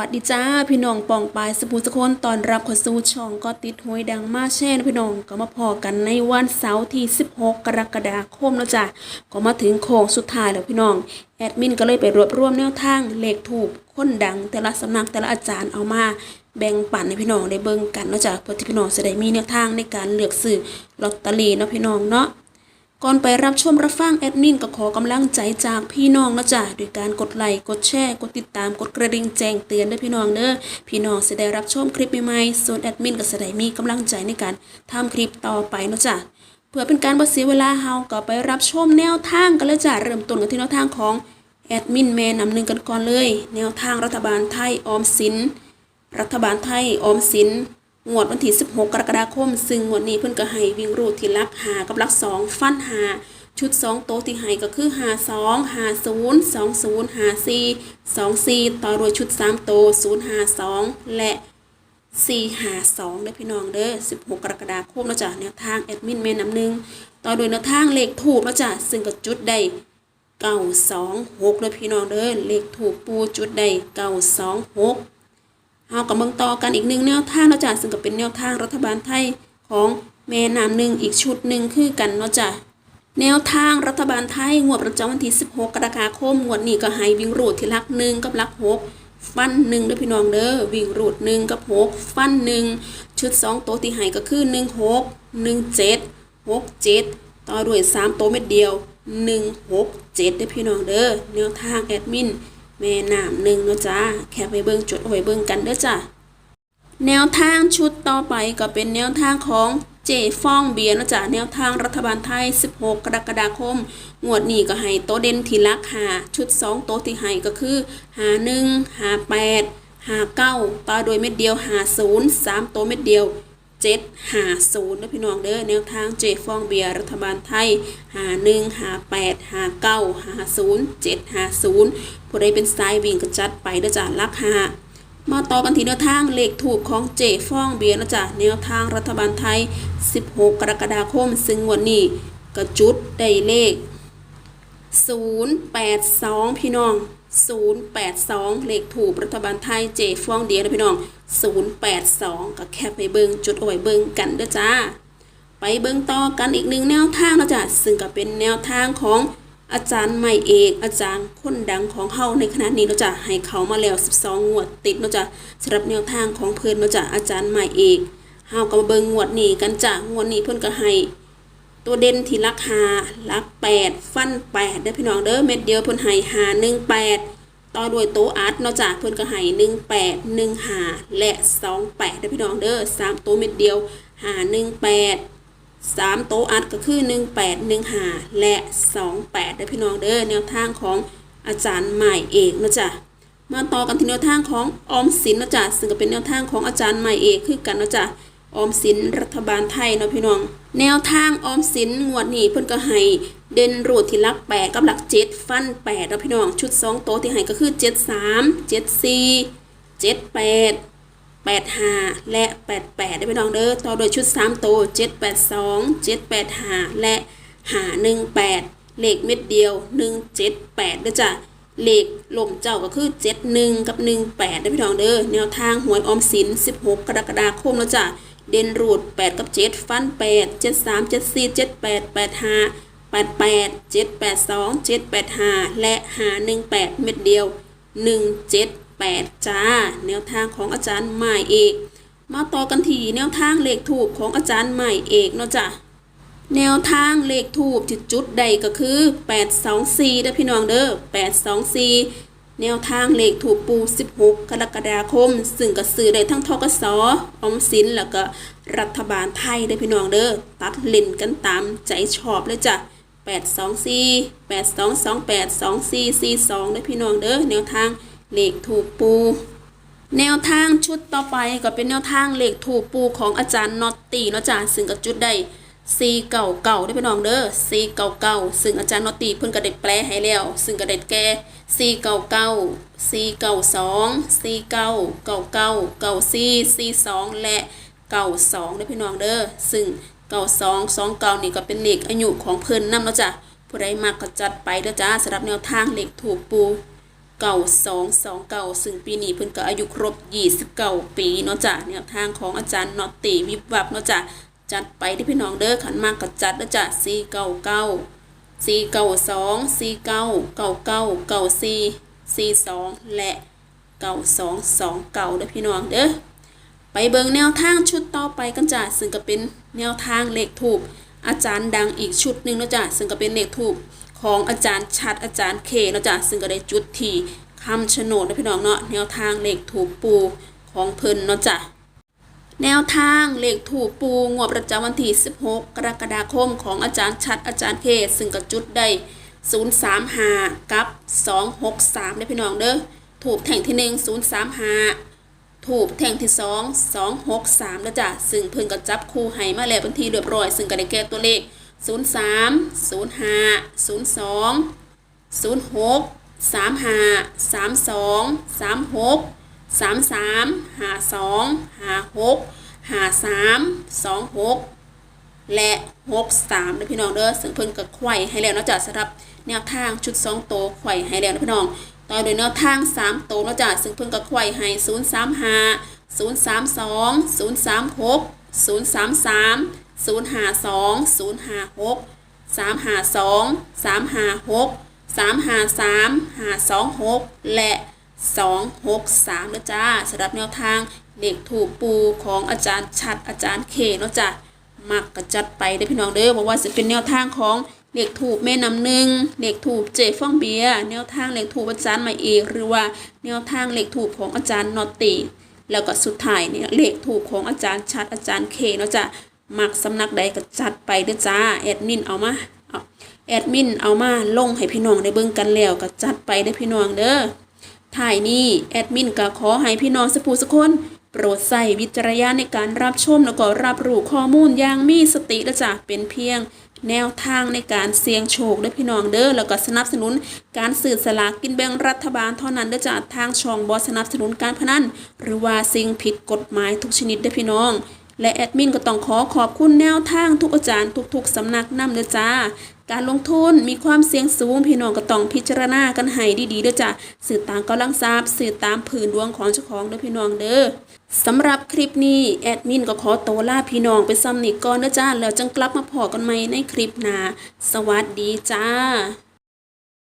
วัสดีจ้าพี่น้องปองปายสปูสะคนตอนรับข้าสู่ช่องก็ติดหวยดังมาแช่นะพี่น้องก็มาพอกันในวันเสาร์ที่ 16 กรกฎาคมแล้วจ้ะก็มาถึงโค้งสุดท้ายแล้วพี่น้องแอดมินก็เลยไปรวบรวมแนวทางเลขถูกคนดัง แต่ละสำนักแต่ละอาจารย์เอามาแบ่งปันให้พี่น้องได้เบิ่งกันนาะจ้ะเพื่อที่พี่น้องจะได้มีแนวทางในการเลือกซื้อลอตเตอรี่เนาะพี่น้องเนาะ ก่อนไปรับชมรับฟังแอดมินก็ขอกำลังใจจากพี่น้องนะจ๊ะด้วยการกดไลค์กดแชร์กดติดตามกดกระดิ่งแจ้งเตือนด้วยพี่น้องเด้อพี่น้องจะได้รับชมคลิปใหม่ๆส่วนแอดมินก็จะได้มีกำลังใจในการทำคลิปต่อไปนะจ๊ะเพื่อเป็นการบ่เสียเวลาเฮาก็ไปรับชมแนวทางกันเลยจ้ะเริ่มต้นกันที่แนวทางของแอดมินแม่นำหนึ่งกันก่อนเลย แนวทางรัฐบาลไทยออมสินรัฐบาลไทยออมสิน งวดวันที่ 16 กรกฎาคม ซึ่งงวดนี้เพิ่นก็ให้วิ่งรูดที่ลักหากับลักสองฟันหาชุด 2 โต๊ะที่ให้ก็คือ 5 2 5 0 2 0 5 4 2 4 ต่อด้วยชุด 3 โต๊ะ0 5 2 และ 4 5 2เด้อพี่น้องเด้อ 16 กรกฎาคมแล้วจ้ะแนวทางแอดมินเมนน้ำหนึ่งต่อด้วยแนวทางเลขถูกแล้วจ้ะซึ่งก็จุดได้เก้าสองหกเลยพี่น้องเด้อเลขถูกปูจุดใดเก้าสองหก เอากับเบิ่งต่อกันอีกหนึ่งแนวทางเนาะจ้ะซึ่งก็เป็นแนวทางรัฐบาลไทยของแม่น้ำหนึ่งอีกชุดหนึ่งคือกันเนาะจ้ะแนวทางรัฐบาลไทย งวดประจำวันที่ 16 กรกฎาคม งวดนี้ก็ให้วิ่งรูดที่ลักหนึ่งกับลักหกฟันหนึ่งด้อพี่น้องเด้อวิ่งรูดหนึ่งกับหกฟันหนึ่งชุดสองโต๊ะที่ให้ก็คือหนึ่งหกหนึ่งเจ็ดหกเจ็ดต่อด้วยสามโต๊ะเม็ดเดียวหนึ่งหกเจ็ดได้พี่น้องเด้อแนวทางแอดมิน แม่น้ำหนึ่งเนาะจ้าแค่ไปเบิ่งจดเอาไว้เบิ่งกันเด้อจ้าแนวทางชุดต่อไปก็เป็นแนวทางของเจฟองเบียร์นะจ้าแนวทางรัฐบาลไทย 16 กรกฎาคม งวดนี้ก็ให้โตเด่นทีลักหาชุด 2 โตที่ให้ก็คือหา1หา8หา9ต่อโดยเม็ดเดียวหา0 3โตเม็ดเดียว เจ็ดหาศูนย์นะพี่น้องเด้อแนวทางเจฟองเบียร์รัฐบาลไทยหาหนึ่งหาแปดหาเก้าหาศูนย์เจ็ดหาศูนย์ผู้ใดเป็นสายวิ่งก็จัดไปเด้อจ้ะลักหามาต่อกันที่แนวทางเลขถูกของเจฟองเบียร์นะจ๊ะแนวทางรัฐบาลไทย 16 กรกฎาคม ซึ่งวันนี้ก็จุดได้เลข 082 พี่น้อง 082 เลขถูกรัฐบาลไทยเจฟองเดียนะพี่น้อง 082 ก็แค่ไปเบิงจุดเอาไว้เบิงกันเด้อจ้า ไปเบิงต่อกันอีกหนึ่งแนวทางนะจ๊ะซึ่งก็เป็นแนวทางของอาจารย์ใหม่เอกอาจารย์คนดังของเฮาในขณะนี้เนาะจ๊ะให้เขามาแล้ว 12 งวดติดเนาะจ๊ะสำหรับแนวทางของเพิ่นเนาะจ๊ะอาจารย์ใหม่เอกเฮาก็มาเบิงงวดนี้กันจ้ะงวดนี้เพิ่นก็ให้ตัวเด่นที่ลักหาลักแปดฟันแปดได้พี่น้องเด้อเม็ดเดียวเพิ่นให้หาหนึ่งแปด ต่อด้วยโตอัดเนาะจ้ะเพิ่นก็ให้หนึ่งแปดหนึ่งหาและสองแปดได้อพี่น้องเด้อสามโตเม็ดเดียวหาหนึ่งแปดสามโตอัดก็คือหนึ่งแปดหนึ่งหาและสองแปดได้อพี่น้องเด้อแนวทางของอาจารย์ใหม่เอกเนาะจ้ะมาต่อกันที่แนวทางของออมสินเนาะจ๊ะซึ่งก็เป็นแนวทางของอาจารย์ใหม่เอกคือกันเนาะจ๊ะ ออมสินรัฐบาลไทยเนาะพี่น้อง แนวทางออมสินงวดนี้เพิ่นก็ให้เด่นรูดที่หลักแปดกับหลักเจ็ดฟันแปดเนาะพี่น้อง ชุดสองโต๊ะที่ให้ก็คือเจ็ดสามเจ็ดสี่เจ็ดแปดแปดห้าและแปดแปดได้พี่น้องเด้อต่อโดยชุดสามโต๊ะเจ็ดแปดสองเจ็ดแปดห้าและหาหนึ่งแปดเลขเม็ดเดียวหนึ่งเจ็ดแปดด้อจ้ะเลขลมเจ้าก็คือ 71 กับ 18ได้พี่น้องเด้อแนวทางหวยออมสิน 16 กรกฎาคมแล้วจ้ะ เด่นรูด 8 กับ 7 ฟัน 8 73 74 78 85 88 782 785 และ518 เม็ดเดียว 178 จ้า แนวทางของอาจารย์ใหม่เอก มาต่อกันที่แนวทางเลขถูกของอาจารย์ใหม่เอกเนาะจ้ะแนวทางเลขทูบที่จุดใดก็คือ 824ด้พี่น้องเด้อ824 แนวทางเลขถูกปู 16 กรกฎาคม ซึ่งก็ซื้อได้ทั้งทกสออมสินแล้วก็รัฐบาลไทยได้พี่น้องเด้อตัดเล่นกันตามใจชอบเลยจ้ะ824 8228 2442ได้พี่น้องเด้อแนวทางเลขถูกปู แนวทางชุดต่อไปก็เป็นแนวทางเลขถูกปูของอาจารย์นอตตีเนาะจ้ะซึ่งก็จุดได้ ซีเก่าเก่าได้อพี่น้องเด้อซีเก่าเก่าซึ่งอาจารย์นอตตีเพิ่นก็ได้แปลให้แล้ว ซึ่งก็ได้แก่ซีเก่าเก่าซีเก่าสองซีเก่าเก่าเก่าเก่าซีซีสองและเก่าสองได้อพี่น้องเด้อซึ่งเก่าสองสองเก่านี่ก็เป็นเลขอายุของเพิ่นนำเนาะจ้ะผู้ใดมักก็จัดไปเด้อจ้าสำหรับแนวทางเลขถูกปูเก่าสองสองเก่าซึ่งปีนี้เพิ่นก็อายุครบยี่สิบเก้าปีเนาะจ้ะแนวทางของอาจารย์นอตตีวิบวับเนาะจ้ะ จัดไปที่พี่น้องเด้อขันมากก็จัดเนาะจ้ะสี่เก้าเก้าสี่เก้าสองสี่เก้าเก้าเก้าเก้าสี่สี่สองและเก้าสองสองเก้าเด้อพี่น้องเด้อไปเบิงแนวทางชุดต่อไปกันจ้ะซึ่งก็เป็นแนวทางเลขถูกอาจารย์ดังอีกชุดหนึ่งเนาะจ้ะซึ่งก็เป็นเลขถูกของอาจารย์ชัดอาจารย์เคเนาะจ้ะซึ่งก็ได้จุดที่คำชะโนดนะพี่น้องเนาะแนวทางเลขถูกปูของเพิ่นเนาะจ้ะ แนวทางเลขถูกปูงวดประจำวันที่ 16 กรกฎาคมของอาจารย์ชัดอาจารย์เคซึ่งก็จุดได้ 035 กับ 263นะพี่น้องเด้อถูกแท่งที่ 1 035 ถูกแท่งที่สองสองหกสามแล้วจ้ะซึ่งเพิ่นก็จับคู่ให้มาแล้วเป็นที่เรียบร้อย ซึ่งก็ได้แก้ตัวเลขศูนย์สามศูนย์ห้าศูนย์ สามสามสองสามหกสามสามห้าสองห้าหกห้าสามสองหกและหกสามนะพี่น้องเด้อซึ่งเพิ่นก็ไขว่ให้แล้วเนาะจ้ะสำหรับแนวทางชุดสองโตวไข่ให้แล้วนะพี่น้องต่อโดยแนวทางสามโตวเนาะจ้ะซึ่งเพิ่นก็ไขว่ให้ศูนย์สามห้าศูนย์สามสองศูนย์สามหกศูนย์สามสามศูนย์ห้าสองศูนย์ห้าหกสามห้าสองสามห้าหกสามห้าสามห้าสองหกและ สองหกสามนะจ้าสำหรับแนวทางเลขถูกปูของอาจารย์ชัดอาจารย์เคเนาะจ้ะมักกระจัดไปได้พี่น้องเด้อบอกว่าจะเป็นแนวทางของเหล็กถูกแม่น้ำหนึ่งเหล็กถูกเจฟองเบียแนวทางเหล็กถูกอาจารย์ใหม่เอกหรือว่าแนวทางเหล็กถูกของอาจารย์นอตตีแล้วก็สุดท้ายเนี่ยเหล็กถูกของอาจารย์ชัดอาจารย์เคเนาะจ้ะมักสำนักใดก็จัดไปเด้อจ้าแอดมินเอามาแอดมินเอามาลงให้พี่น้องได้เบิ่งกันแล้วก็จัดไปได้พี่น้องเด้อ ถ่ายนี้แอดมินก็ขอให้พี่น้องสกผู้สคนโปรดใส่วิจารณญาณในการรับชมแล้วก็รับรู้ข้อมูลอย่างมีสติและจะเป็นเพียง แนวทางในการเสี่ยงโชคด้อพี่น้องเด้อแล้วก็สนับสนุน การสื่อสลากกินแบ่งรัฐบาลเท่านั้นเด้อจ้ะทางช่องบอสนับสนุนการพนันหรือว่าสิ่งผิดกฎหมายทุกชนิดด้อพี่น้องและแอดมินก็ต้องขอขอบคุณแนวทางทุกอาจารย์ทุกๆสำนักนำเด้อจ้า การลงทุนมีความเสี่ยงสูงพี่น้องก็ต้องพิจารณากันให้ดีๆด้วยจ้ะสื่อตามกำลังทรับสื่อตามผืนดวงของเจ้าของเด้อพี่น้องเด้อสำหรับคลิปนี้แอดมินก็ขอตัวลาพี่น้องไปซ้ำนิก่อนเด้อจ้าแล้วจังกลับมาพอกันใหม่ในคลิปหน้าสวัสดีจ้า